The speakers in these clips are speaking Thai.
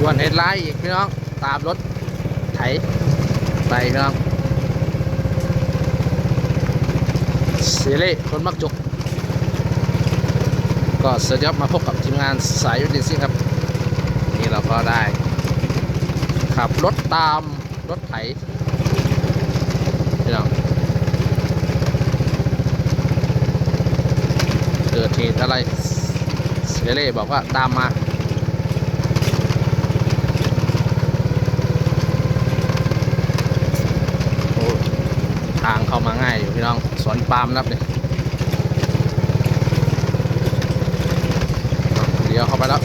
ด่วนเฮดไลน์อีกพี่น้อง ตามรถไถไปพี่น้องเซเล่คนมักจก ก็สวัสดีครับมาพบกับทีมงานสายยุติซิ่งครับ นี่เราก็ได้ ขับรถตามรถไถพี่น้องเกิดเหตุอะไรเซเล่บอกว่าตามมา โอ้ ทางเข้ามาง่ายอยู่พี่น้องสวนปาล์มนับเนี่ยเดี๋ยวเข้าไปแล้ว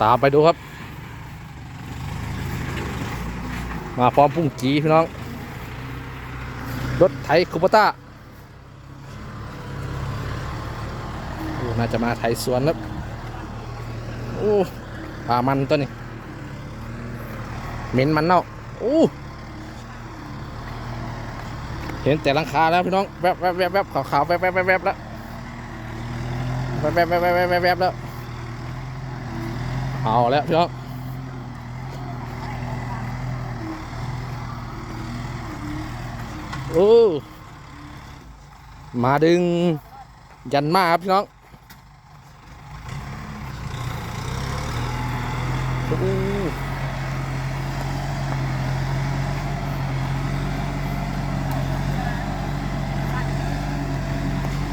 ตามไปดูครับ มาพร้อมพุ่งจีพี่น้อง รถไถคูปต้า โอ้ น่าจะมาไถสวนแล้วโอ้ปลามันตัวนี้เหม็นมันเน่าโอ้เห็นแต่ลังคาแล้วพี่น้องแวบแวบแวบแวบขาวๆแวบแวบแวบแวบแล้วแวบแวบแวบแวบแวบแวบแวบแล้วเอาแล้วพี่น้องโอ้มาดึงยันมาครับพี่น้อง โอ้โห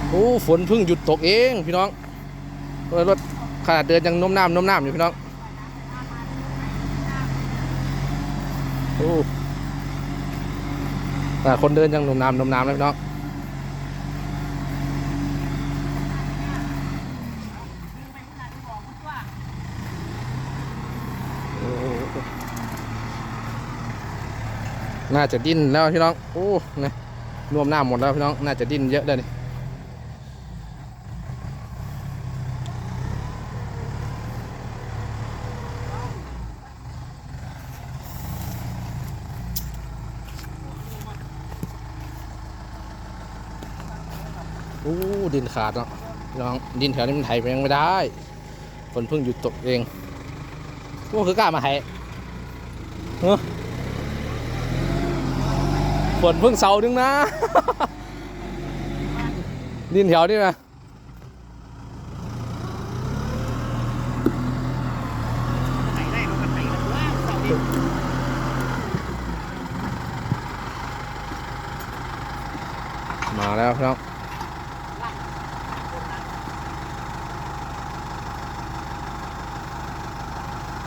โอ้ฝนเพิ่งหยุดตกเองพี่น้องรถขนาดเดินยังน้มน้ำน้มน้ำอยู่พี่น้องโอ้แต่คนเดินยังน้มน้ำน้มน้ำแล้วพี่น้อง น่าจะดิ้นแล้วพี่น้อง โอ้นะรวมหน้าหมดแล้วพี่น้อง น่าจะดิ้นเยอะเลยนี่โอ้ดินขาดเนาะพี่น้องดินแถวนี้มันไถไปยังไม่ได้ฝนเพิ่งหยุดตกเองพวกคือกล้ามาให้เฮ้อ ฝนเพิ่งเสาดึงนะ ดินแถวนี่นะมาแล้วพี่น้อง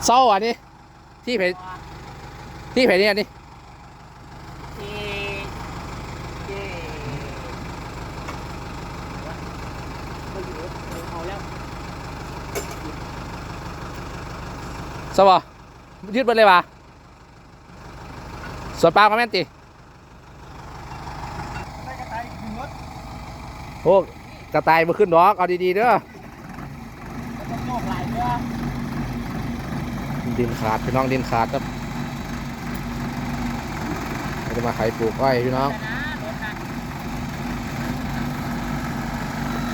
เศร้าอะนี่ที่เพที่เพนี่อันนี้ เจเจไม่อยู่เอาแล้ว สวะยืดไปเลยว่ะสวนปาล์มก็แม่นติโอ้กระต่ายมาขึ้นดอก เอาดีๆเด้อดินขาด พี่น้องดินขาดครับจะมาไขปลูกอ้อยพี่น้อง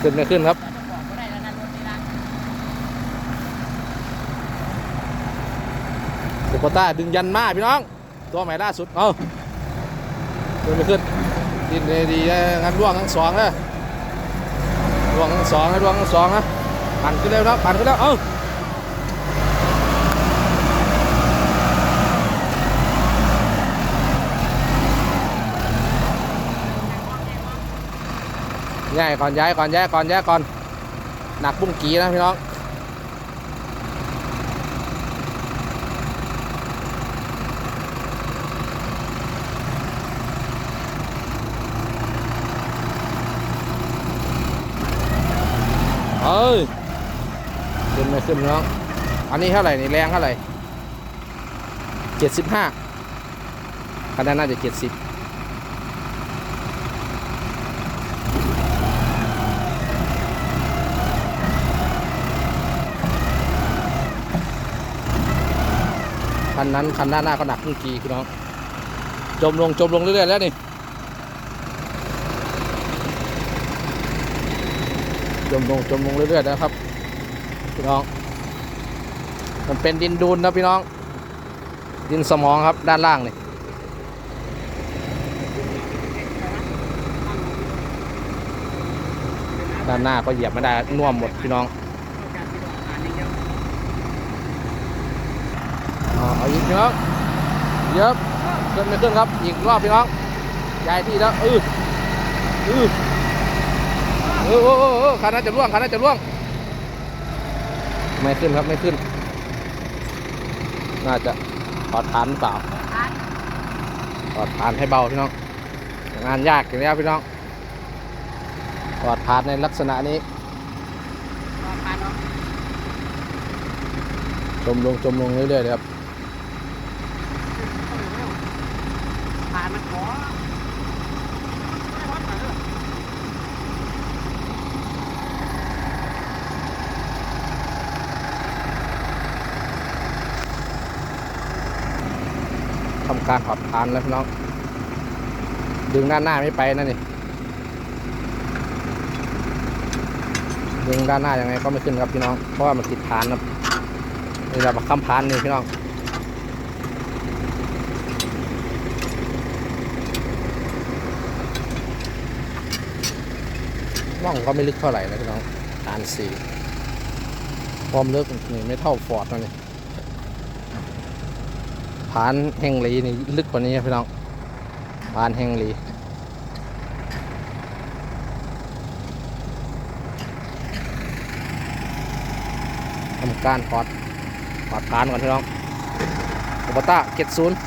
ขึ้นไม่ขึ้นครับ เราจะบอกก็ได้แล้วนะรถนี่นะ เด โคต้าดึงยันมาพี่น้อง ตัวใหม่ล่าสุด เอาขึ้นไม่ขึ้นดินดีๆงั้นร่วงทั้งสองเลยร่วงทั้งสองนะร่วงทั้งสองนะปั่นขึ้นเร็วนะปั่นขึ้นแล้วเอาย้ายก่อนย้ายก่อนย้ายก่อนย้ายก่อนหนักบุ้งกีนะพี่น้อง อ้ยขึ้นไม่ขึ้นน้องอันนี้เท่าไหร่นี่แรงเท่าไหร่เจ็ดสิบห้าคะแนนน่าจะเจ็ดสิบคันนั้นคันด้าหน้าก็หนักขึ้นกีพี่น้องจมลงจมลงเรื่อยๆแล้วนี่ จมลงจมลงเรื่อยๆนะครับ พี่น้อง มันเป็นดินดูนนะพี่น้อง ดินสมองครับด้านล่างนี่ด้านหน้าก็เหยียบไม่ได้น่วมหมดพี่น้องเอาเอาอีกพี่น้องเยอะขึ้นไม่ขึ้นครับอีกรอบพี่น้องย้ายที่แล้วเออเออ เออเออเออเออคันน่าจะร่วงคันน่าจะร่วง ไม่ขึ้นครับไม่ขึ้น น่าจะถอดฐานหรือเปล่าถอดฐานให้เบาพี่น้อง งานยากอย่างนี้ครับพี่น้องถอดฐานในลักษณะนี้จมลงจมลงเรื่อยๆเลยครับ ผ่านมันขอ ทำ การถอดฐานแล้วพี่น้อง ดึงด้านหน้าไม่ไปนั่นนี่ ดึงด้านหน้ายังไงก็ไม่ขึ้นครับพี่น้อง เพราะว่ามันติดฐานครับนี่เราบักคำพานนี่พี่น้องร่องก็ไม่ลึกเท่าไหร่นะพี่น้องฐานสี่ความลึกนี่ไม่เท่าฟอร์ดนะนี่ ผานแห่งหลีนี่ลึกกว่านี้ครับพี่น้องผานแห่งหลีทำการปอดปอดฐานก่อนพี่น้องอุปต้าเก็ดศูนย์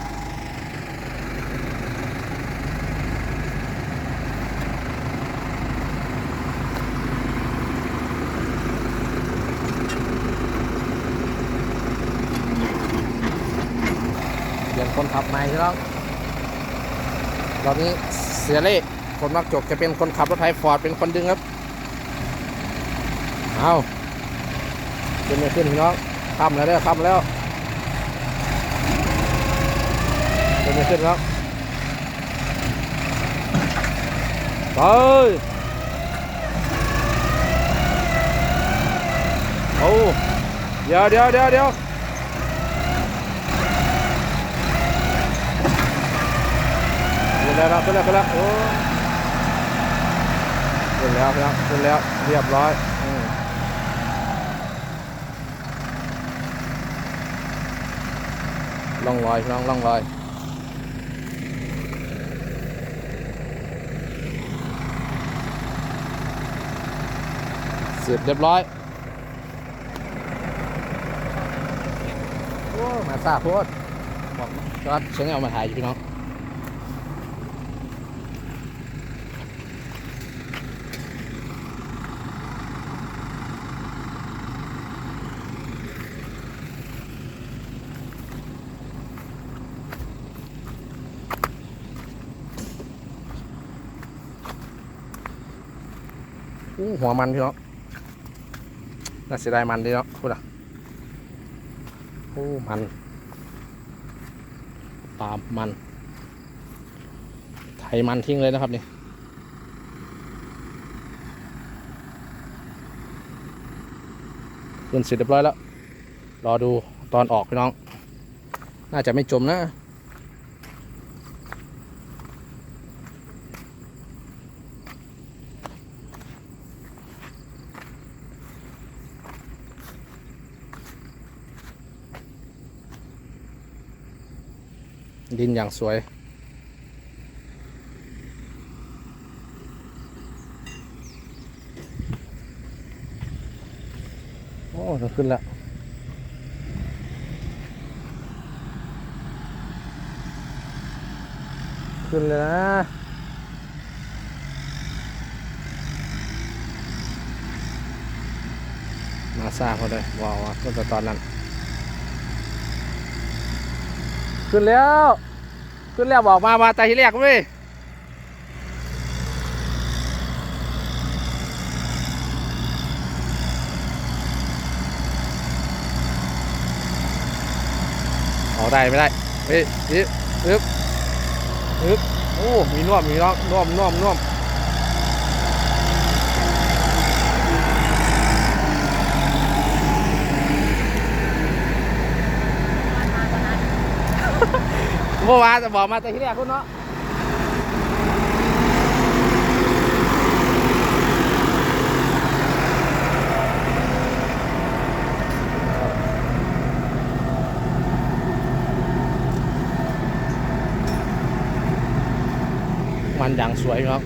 เปลี่ยนคน ขับใหม่พี่น้องรอบนี้เสียเล่คนมักจกจะเป็นคนขับรถไถฟอร์ดเป็นคนดึงครับ เอาขึ้นไม่ขึ้นพี่น้องข้ามแล้วเด้อข้ามแล้วขึ้นไม่ขึ้นครับไปโอ้เดี๋ยวเดี๋ยวเดี๋ยวเดี๋ยว นแล้วนะขึ้นแล้วขึ้นแล้วโอ้ขึ้นแล้วพี่น้องขึ้นแล้วเรียบร้อยล่องลอยพี่น้องล่องลอยเสร็จเรียบร้อยโอ้มาซาโพดบอกจอดฉันเอามาถ่ายอยู่พี่น้อง หัวมันพี่น้องน่าเสียดายมันดีเนาะพูดอะโอ้มันปาล์มมัน ไถมันทิ้งเลยนะครับนี่ขึ้นเสร็จเรียบร้อยแล้ว รอดูตอนออกพี่น้อง น่าจะไม่จมนะ ดินอย่างสวย โอ้จะขึ้นแล้วขึ้นเลยนะมาซาเขาเลยว้าวตั้งแต่ตอนนั้น ขึ้นแล้ว ขึ้นแล้วบอกมามาแต่ที่แรกเว้ยออกได้ไม่ได้เฮ้ยเฮ้ยเฮ้ยโอ้ มีน่วมมีน่วมน่วมน่วมน่วม บ่ว่าจะบอกมาแต่ที่แรกคุณเนาะมันอย่างสวยครับ